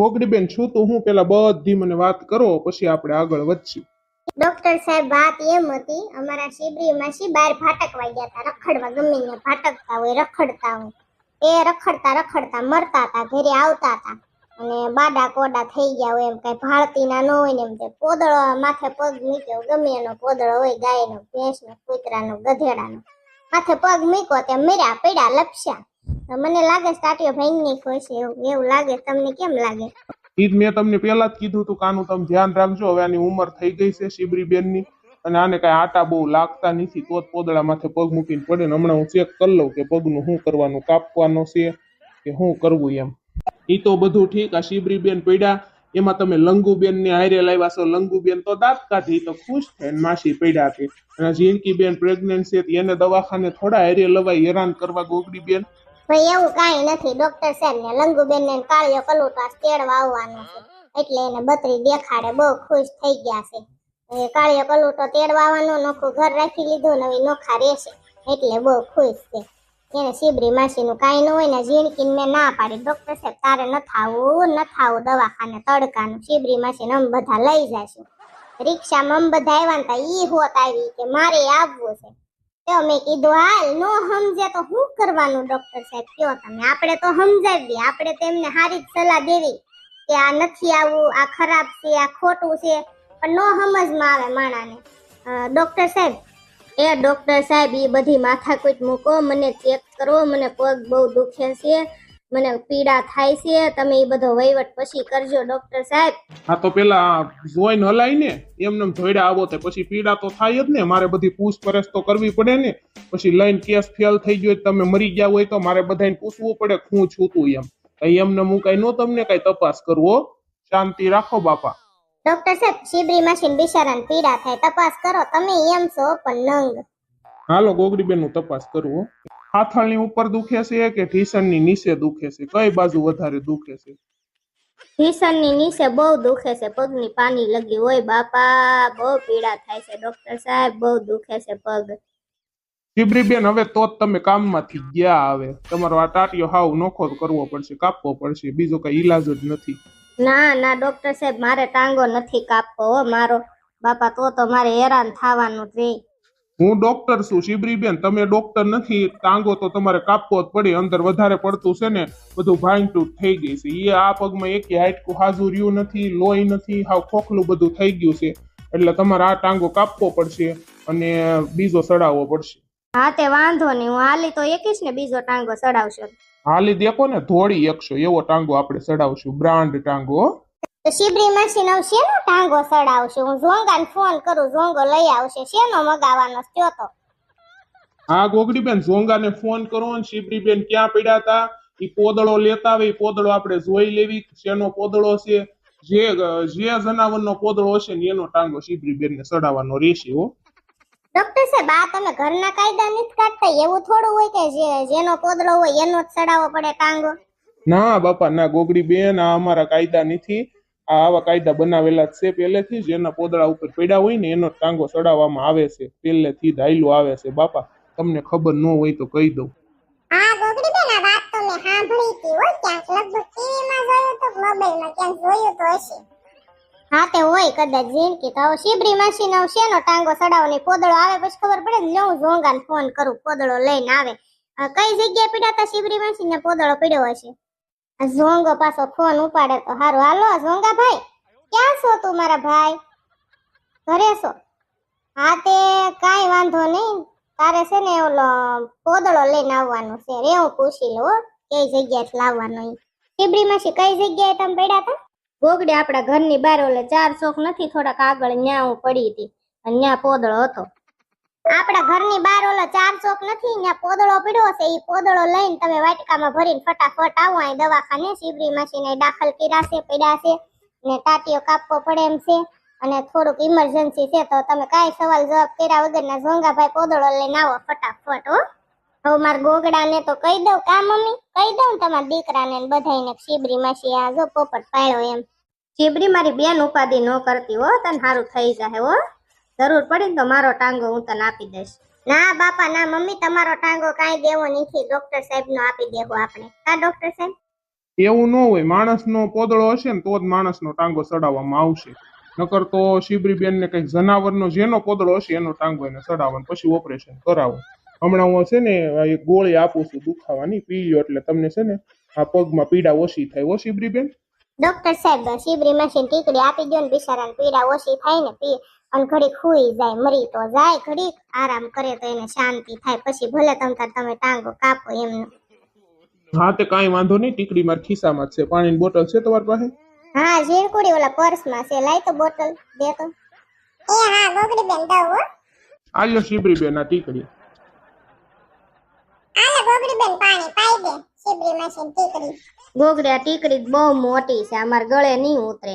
ભોગડીબેન છું તો હું પેલા બધી મને વાત કરો, પછી આપણે આગળ વધશું. ડોક્ટર સાહેબ, વાત એમ હતી, અમારા શિબરી માસી બાર ભાટકવા ગયા હતા, રખડવા ગમે ને ભાટકતા હોય, રખડતા હોય. એ રખડતા રખડતા મરતા હતા, ઘરે આવતા હતા. અને બાડા કોડા થઈ ગયા હોય એમ કઈ ભાળતી ના ન હોય ને એમ તે પોદળો માથે પગ મૂક્યો, ગમે એનો પોદળો હોય, ગાયનો, ભેંસનો, કૂતરાનો, ગધેડાનો, માથે પગ મૂક્યો, તે મર્યા પડ્યા લપસ્યા. મને લાગે સ્ટાટીઓ ભાઈ છે એવું એવું લાગે. તમને કેમ લાગે? ઈ જ મેં તમને પહેલા જ કીધું હતું કાનું તમે ધ્યાન રાખજો. હવે આની ઉંમર થઈ ગઈ છે શિબરીબેનની અને આને કઈ આટા બહુ લાગતા નથી. તો જ પોદળા માથે પગ મૂકીને પડે ને હમણાં હું ચેક કરી લઉં કે પગનું શું કરવાનું, કાપવાનો છે કે શું કરવું એમ. ઈ તો બધું ઠીક. આ શિબરી બેન પડ્યા. એમાં તમે લંગુબેન ને હારે લાવ્યા છો. લંગુબેન તો દાંત કાઢી તો ખુશ થઈને માસી પડ્યા છે. અને જીનકીબેન પ્રેગ્નન્ટ છે એને દવાખાને થોડા હારે લવાય, હેરાન કરવા ગોગડી બેન ભાઈ, એવું કાંઈ નથી. ડોક્ટર સાહેબ ને લંગુબેન ને કાળિયો કલુટાસ તેડવા આવવાનો છે. એટલે એને બત્રી દેખાડે, બહુ ખુશ થઈ ગયા છે. એ કાળિયો કલુટો તેડવા આવવાનો, નોખું ઘર રાખી લીધું ને નોખા રહેશે. એટલે બહુ ખુશ છે. એને શિબરી માસીનું કાંઈ ન હોય ને, ઝીણકીને મેં ના પાડી. ડોક્ટર સાહેબ, તારે ન થાવું ન થાવું દવાખાને તડકાનું. શિબરી માસીને અમે બધા લઈ જશું. રિક્ષામાં અમે બધા આવ્યા ને એ હોત આવી કે મારે આવવું છે. તો મેં કીધું, હાલ, નો સમજે તો શું કરવાનું ડોક્ટર સાહેબ? કયો તમે. આપણે તો સમજાવી આપણે તેમને સારી સલાહ દેવી કે આ નથી આવું, આ ખરાબ છે, આ ખોટું છે. પણ નો સમજમાં આવે માણાને. ડોક્ટર સાહેબ, એ ડોક્ટર સાહેબ એ બધી માથાકૂટ મૂકો, મને ચેક કરો, મને પગ બહુ દુખે છે. મને પીડા થાય છે તમે એ બધો વહીવટ પછી કરજો ડોક્ટર સાહેબ. હા તો પેલા જોઈન હલાય ને એમને એમ ધોઈડા આવો તે પછી પીડા તો થાય જ ને મારે બધી પૂછપરછ તો કરવી પડે ને પછી લઈને કેસ ફેલ થઈ ગયો તમે મરી ગયા હોય તો મારે બધાને પૂછવું પડે હું છું તું એમ? કઈ એમને હું કઈ નો તમને કઈ તપાસ કરવો શાંતિ રાખો બાપા. ડોક્ટર સાહેબ શિબરી મશીન બિચારાને પીડા થાય તપાસ કરો તમે એમ છો પણ નંગ હાલો ગોગડીબેનનું તપાસ કરવો હાથળની ઉપર દુખે છે કે ઢીસણની નીચે દુખે છે? કઈ બાજુ વધારે દુખે છે? ઢીસણની નીચે બહુ દુખે છે પગની પાની લગી હોય બાપા બહુ પીડા થાય છે. ડોક્ટર સાહેબ બહુ દુખે છે પગ. શિબરીબેન હવે તો જ તમે કામમાંથી ગયા આવે તમારો આ ટાટિયો હાવ નોખો કરવો પડશે કાપવો પડશે. બીજો કઈ ઈલાજ જ નથી. ના ના ડોક્ટર સાહેબ મારે ટાંગો નથી કાપવો હો. મારો બાપા તો તો મારે હેરાન થવાનું જ હું ડોક્ટર છું શિબરીબેન તમે ડોક્ટર નથી ટાંગો તો તમારે કાપવો જ પડે અંદર વધારે પડતું છે ને બધું ભાંગતૂટ થઈ ગઈ છે. એ આ પગમાં એક હાઈટકું હાજુ રહ્યું નથી લોહી નથી હાવ ખોખલું બધું થઈ ગયું છે. એટલે તમારે આ ટાંગો કાપવો પડશે અને બીજો સડાવવો પડશે. હા તે વાંધો નહીં. હું હાલી તો એકીશ ને બીજો ટાંગો સડાવશો. હાલી દેખો ને ધોળી એકસો. એવો ટાંગો આપણે સડાવશું. બ્રાન્ડ ટાંગો. તો શિબરી હવે શેનો ટાંગો સડાવશે? હું ઝોંગાને ફોન કરું ઝોંગો લઈ આવશે. શેનો મગાવવાનો થયો તો. હા ગોગડીબેન ઝોંગાને ફોન કરો ને શિબરીબેન ક્યાં પડ્યા હતા એ પોદળો લેતા આવે એ પોદળો આપણે જોઈ લેવી શેનો પોદળો છે? જે જે જનાવરનો પોદળો હશે ને એનો ટાંગો શિબરીબેન ને સડાવવાનો રહેશે હો. ડોક્ટર સાહેબ આ તમે ઘરના કાયદા નથી કાઢતા? એવું થોડું હોય કે જે જેનો પોદળો હોય એનો જ સડાવવો પડે ટાંગો? ના બાપા ના ગોગડી બેન આ અમારા કાયદા નથી. આ આવા કાયદા બનાવેલા છે પહેલેથી જ. એના પોદળા ઉપર પડ્યા હોય ને એનો ટાંગો ચડાવવામાં આવે છે. પહેલેથી ધાયલું આવે છે. બાપા તમને ખબર ન હોય તો કહી દઉં. હા ગોગડી બેન આ વાત તો મેં સાંભળી હતી હોય ક્યાંક લગભગ ટીવીમાં જોયું તો મોબાઈલમાં ક્યાંક જોયું તો હશે. હા તે હોય કદાચ ઝીણકી તો. શિબરી માસી નો શેનો ટાંગો ચડાવવાની પોદળો આવે પછી ખબર પડે ને હું ઝોંગાને ફોન કરું પોદળો લઈને આવે. આ કઈ જગ્યાએ પીડાતા શિબરી માસી ને પોદળો પીડ્યો હશે? ઝોંગો પાછો ફોન ઉપાડે તો હારું. હાલો ઝોંગા ભાઈ, ક્યાં છો તું મારા ભાઈ? ઘરે છો? હા તે કાંઈ વાંધો નહીં. તારે છે ને ઓલો પોદળો લઈને આવવાનો છે. રે પૂછી લઉં કઈ જગ્યાએ લાવવાનો ઈ. છે કઈ જગ્યાએ તમે પડ્યા હતા ભોગડે આપણા ઘરની બહાર ઓલે ચાર ચોક નથી, થોડાક આગળ ન્યા હું પડી હતી. અને ન્યા પોદળો હતો. આપણા ઘરની બહાર ઓલો ચાર ચોક નથી ન્યા પોદળો પડ્યો છે એ પોદળો લઈને તમે વાટકામાં ભરીને ફટાફટ આવો, અહીં દવાખાને શિબરી માસીને દાખલ કર્યા છે છે, ને ટાટીઓ કાપવો પડે એમ છે, અને થોડુંક ઇમરજન્સી છે, તો તમે કાંઈ સવાલ જવાબ કર્યા વગરના ઝોંગાભાઈ પોદળો લઈને આવો ફટાફટ, હો. હવે મારા ગોગડાને તો કહી દઉં કા મમ્મી, કહી દઉં તમારા દીકરાને ને બધાયને કે શિબરી માસી આ જો પોપટ પાડ્યો એમ. શિબરી મારી બેન ઉપાધિ ન કરતી, હો, તને સારું થઈ જાય, હો. જરૂર પડી તો મારો ટાંગો હું તને આપી દઈશ. ના, બાપા, ના, મમ્મી, તમારો ટાંગો કાંઈ દેવો નથી. ડોક્ટર સાહેબ નો આપી દેવો આપણે. કા ડોક્ટર સાહેબ? એવું ન હોય, માણસનો પોદળો હશે ને, તો જ માણસનો ટાંગો ચડાવવામાં આવશે. નકર તો શિબરીબેન ને કંઈક જનાવરનો જેનો પોદળો હશે, એનો ટાંગો એને ચડાવવાનો, પછી ઓપરેશન કરાવો. હમણાં હું છે ને ગોળી આપું છું દુખાવાની પી લ્યો એટલે તમને છે ને, આ પગમાં પીડા ઓછી થાય. હો, શિબરીબેન? ડોક્ટર સાહેબ શિબરી છે ટીકડી આપી દો ને બિચારાને પીડા ઓછી થાય ને પી અને ઘડીક હુઈ જાય મરી તો જાય ઘડીક આરામ કરે તો એને શાંતિ થાય પછી ભલે તમતાર તમે ટાંગો કાપો એમનો હા તે કાઈ વાંધો નહીં ટીકડી માર ખિસ્સામાં છે. પાણીની બોટલ છે તમારી પાસે? હા ઝીણકુડી ઓલા પર્સમાં છે. લાય તો બોટલ દે તો. એ હા ગોગડી બેન દઉં હો. આલ્યો શિબરીબેન આ ટીકડી. આલે ગોગડી બેન પાણી પાઈ દે. શિબરી મશીન ટીકડી. ગોગડી ટીકડી બહુ મોટી છે, અમાર ગળે નહીં ઉતરે.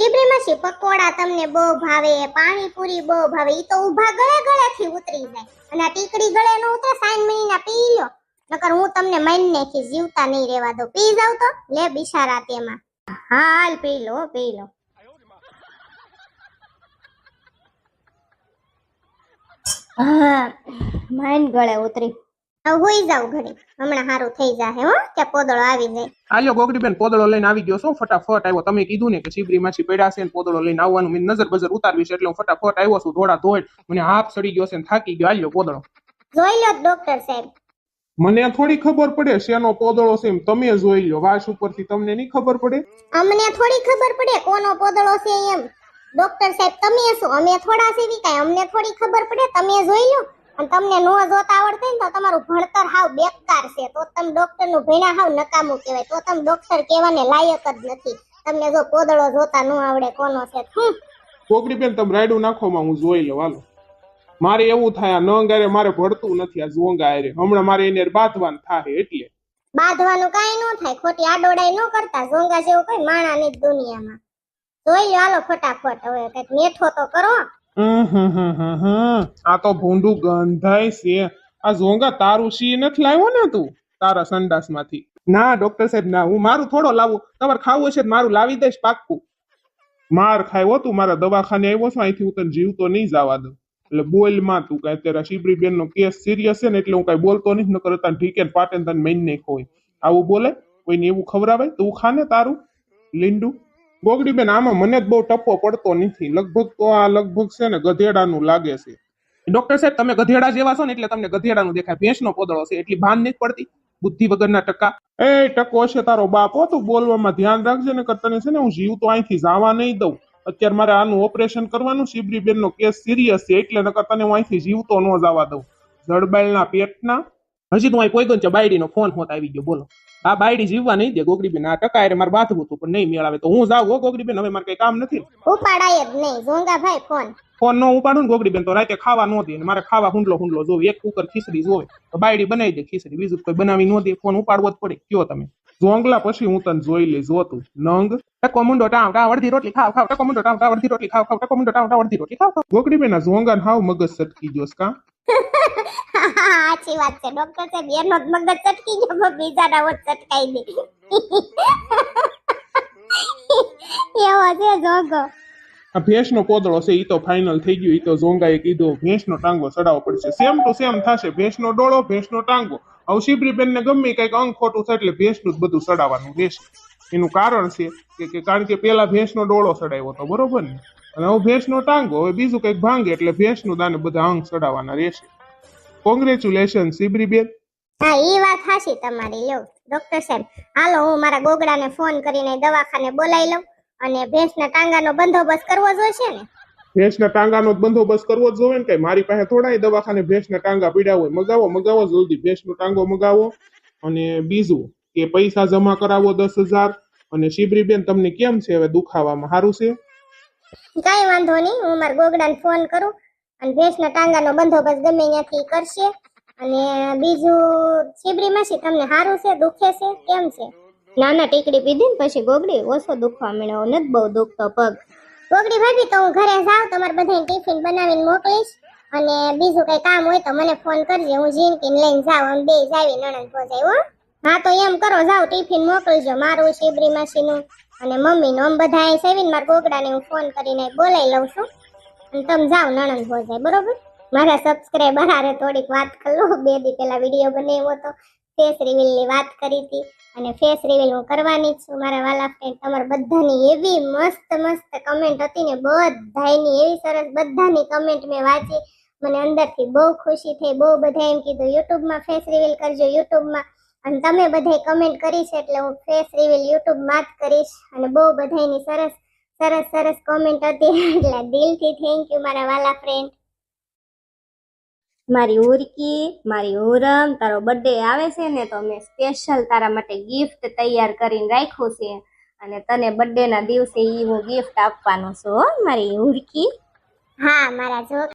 શિબરી મશી પકોડા તમને બહુ ભાવે, પાણીપુરી બહુ ભાવે, ઈ તો ઊભા ગળે ગળેથી ઉતરી જાય. અને ટીકડી ગળે ન ઉતરે સાઈન મહિના પી લ્યો નકર હું તમને મહિને થી જીવતા નહીં રહેવા દો પી જાવ તો? લે બિશારા તેમાં. હાલ પી લો પી લો. હા, માઇન ગળે ઉતરી. હોઈ જાવ ઘડી હમણાં સારું થઈ જાહે હો કે પોદળો આવી જાય. આલ્યો ગોગડીબેન પોદળો લઈને આવી ગયો છું? ફટાફટ આવ્યો. તમે કીધું ને કે શિબરી માછી પડ્યા છે ને પોદળો લઈને આવવાનું. મેં નજર બજર ઉતારવી છે એટલે હું ફટાફટ આવ્યો છું. ધોળા ધોળ. મને હાફ સડી ગયો છે ને થાકી ગયો. આલ્યો પોદળો. જોઈ લો ડોક્ટર સાહેબ. મને થોડી ખબર પડે શેનો પોદળો છે એમ. તમે જોઈ લો વાસ ઉપરથી તમને નહીં ખબર પડે? અમને થોડી ખબર પડે કોનો પોદળો છે એમ. ડોક્ટર સાહેબ તમે શું? અમે થોડા સેવી કાંઈ અમને થોડી ખબર પડે? તમે જોઈ લો અને તમને નો જોતા આવડતું ને તો તમારું ભણતર હાવ બેકાર છે. તો તમે ડોક્ટરનું ભણ્યા હાવ નકામું કહેવાય. તો તમે ડોક્ટર કહેવાને લાયક જ નથી. તમને જો કોદળો જોતા નો આવડે કોનો છે કોકડી બેન તમે રાયડું નાખોમાં હું જોઈ લઉં હાલો. મારે એવું થાય આ નંગ મારે ભળતું નથી આ ઝોંગા હારે. હમણાં મારે એને બાંધવાન થાય એટલે. બાંધવાનું કાઈ ન થાય ખોટી આડોડાઈ ન કરતા. ઝોંગા જેવું કોઈ માણા ની દુનિયામાં. જોઈ લો હાલો ફટાફટ. હવે કંઈક મેઠો તો કરો. આ તો ભૂંડું ગંધાય છે. આ ઝોંગા તારું સી નથી લાવ્યો ને તું? તારા સંડાસમાંથી. ના ડોક્ટર સાહેબ, ના, હું મારું થોડો લાવું. તમારે ખાવું હશે મારું લાવી દઈશ પાક્કું. માર ખાયો તું, મારા દવાખાને આવ્યો છો, અહીંથી હું તને જીવતો નહીં જવા દઉં. એટલે બોલમાં તું કઈ અત્યારે શિબરી બેન નો કેસ સિરિયસ છે ને એટલે હું કઈ બોલતો નહીં, નકર તને ઢીકે પાટે તને મેન નહીં ખોય આવું બોલે? કોઈને એવું ખવડાવે? તું ખાને તારું, લીંડુ. ગોગડી બેન, આમાં મને જ બહુ ટપ્પો પડતો નથી. લગભગ તો આ લગભગ છે ને ગધેડાનું લાગે છે. ડોક્ટર સાહેબ, તમે ગધેડા જેવા છો ને એટલે તમને ગધેડાનું દેખાય. ભેંસનો પોદળો છે, એટલી ભાન નથી પડતી? બુદ્ધિ વગરના ટકા. એ ટકો છે તારો બાપ, હો, તું બોલવામાં ધ્યાન રાખજે ને તને છે ને હું જીવ તો અહીંથી જવા નહીં દઉં. અત્યારે મારે આનું ઓપરેશન કરવાનું, શિબરી બેનનો કેસ સિરિયસ છે, એટલે નકર તને હું અહીંથી જીવતો ન જવા દઉં. જળબાઈલના પેટના હજી તો અહીં કોઈ ગયો બાયડીનો ફોન હોત આવી ગયો બોલો. આ બાયડી જીવવા નહીં દે ગોગડીબેન આ ટકા એટલે મારે બાથવું હતું પણ નહીં મેળાવે. તો હું જાઉં ગોગડીબેન હવે મારે કઈ કામ નથી. ઉપાડાય જ નહીં. જોંગા ભાઈ ફોન. ફોન નો ઉપાડું ને ગોગડીબેન તો રાતે ખાવા ન દે. મારે ખાવા હુંડલો હુંડલો જોવે. એક કુકર ખીચડી જોવે. તો બાયડી બનાવી દે ખીચડી. બીજું કોઈ બનાવી ન દે. ફોન ઉપાડવો જ પડે. કયો તમે? જોંગલા પછી હું તને જોઈ લઈ જોતું નંગ. ટકો મુંડો ટાવ ટાવ અડધી રોટલી ખાવ ખાવ. ટકો મુંડો ટાવ ટાવ અડધી રોટલી ખાવ ખાવ. ટકો મુંડો ટાવ ટાવ અડધી રોટલી ખાવ ખાવ. ગોગડીબેન આ જોંગા હાવ મગજ સટકી જોસ કા? સાચી વાત છે. ડોક્ટર સાહેબ, એનો જ મગજ ચટકી ગયો બીજાના હોત ચટકાઈ દે. એવો છે જોગો આ ભેંસનો કોદળો છે, ઈ તો ફાઇનલ થઈ ગયો. ઈ તો ઝોંગાએ કીધું, ભેંસનો ટાંગો ચડાવવો પડશે. સેમ ટુ સેમ થશે. ભેંસનો ડોળો, ભેંસનો ટાંગો. હવે શિબરીબેન ને ગમે કંઈક અંગ ખોટું છે એટલે ભેંસનું જ બધું ચડાવવાનું રહેશે. એનું કારણ છે કે કારણ કે પેલા ભેંસનો ડોળો ચડાવ્યો હતો, બરોબર ને? અને હવે ભેંસનો ટાંગો હવે બીજું કંઈક ભાંગે એટલે ભેંસનું દાને બધા અંગ ચડાવવાના રહેશે. કોંગ્રેચ્યુલેશન શિબરીબેન. હા એ વાત હાશી તમારી લ્યો. ડોક્ટર સાહેબ હાલો હું મારા ગોગડાને ફોન કરીને દવાખાને બોલાવી લઉં અને ભેંસના ટાંગાનો બંદોબસ્ત કરવો જોઈશે ને? ભેંસના ટાંગાનો બંદોબસ્ત કરવો જ જોઈએ ને કઈ? મારી પાસે થોડા દવાખાને ભેંસના ટાંગા પીડ્યા હોય. મગાવો મગાવો જલ્દી. ભેંસનો ટાંગો મગાવો. અને બીજું કે પૈસા જમા કરાવો દસ હજાર. અને શિબરીબેન તમને કેમ છે હવે દુખાવામાં? સારું છે? કઈ વાંધો નહીં હું મારા ગોગડાને ફોન કરું અને ભેંસના ટાંગાનો બંદોબસ્ત ગમે ત્યાંથી કરશે. અને બીજું શિબરી માસી તમને સારું છે દુખે છે કેમ છે? નાના ટીકડી પીધી ને પછી ગોગડી ઓછો દુખવા મળ્યો નથી બહુ દુખતો પગ. ગોગડી ભાભી તો હું ઘરે જાઉં તમારે બધાને ટિફિન બનાવીને મોકલીશ. અને બીજું કઈ કામ હોય તો મને ફોન કરજે હું જીનકીને લઈને જાઉં આમ બે જાવી નણંદ પહોંચાય હો. હા તો એમ કરો જાઉં ટિફિન મોકલજો મારું શિબરી માસીનું. અને મમ્મી આમ બધા સેવિન માર ગોગડાને હું ફોન કરીને બોલાવી લઉં છું. અને તમે જાઓ, નણંદ પહોંચાય બરોબર? મારા સબસ્ક્રાઈબર હારે થોડીક વાત કરી બે દી પેલા વીડિયો બનાવ્યો તો ફેસ રિવીલની વાત કરી હતી. અને ફેસ રિવીલ હું કરવાની જ છું. મારા વાલા ફ્રેન્ડ તમારા બધાની એવી મસ્ત મસ્ત કમેન્ટ હતી ને બધાની એવી સરસ, બધાની કમેન્ટ મેં વાંચી. મને અંદરથી બહુ ખુશી થઈ, બહુ બધા એમ કીધું યુટ્યુબમાં ફેસ રિવીલ કરજો યુટ્યુબમાં અને તમે બધાય કમેન્ટ કરી છે એટલે હું ફેસ રિવીલ યુટ્યુબમાં જ કરીશ. અને બહુ બધાયની સરસ સરસ સરસ કોમેન્ટ હતી. એટલે દિલથી થેન્ક યુ મારા વાલા ફ્રેન્ડ મારી ઉર્કી મારી ઓરમ તારો બર્થડે આવે છે ને તો મેં સ્પેશિયલ તારા માટે ગિફ્ટ તૈયાર કરીને રાખ્યું છે. અને તને બર્થડેના દિવસે એ હું ગિફ્ટ આપવાનું છું મારી ઉર્કી. હા મારા જો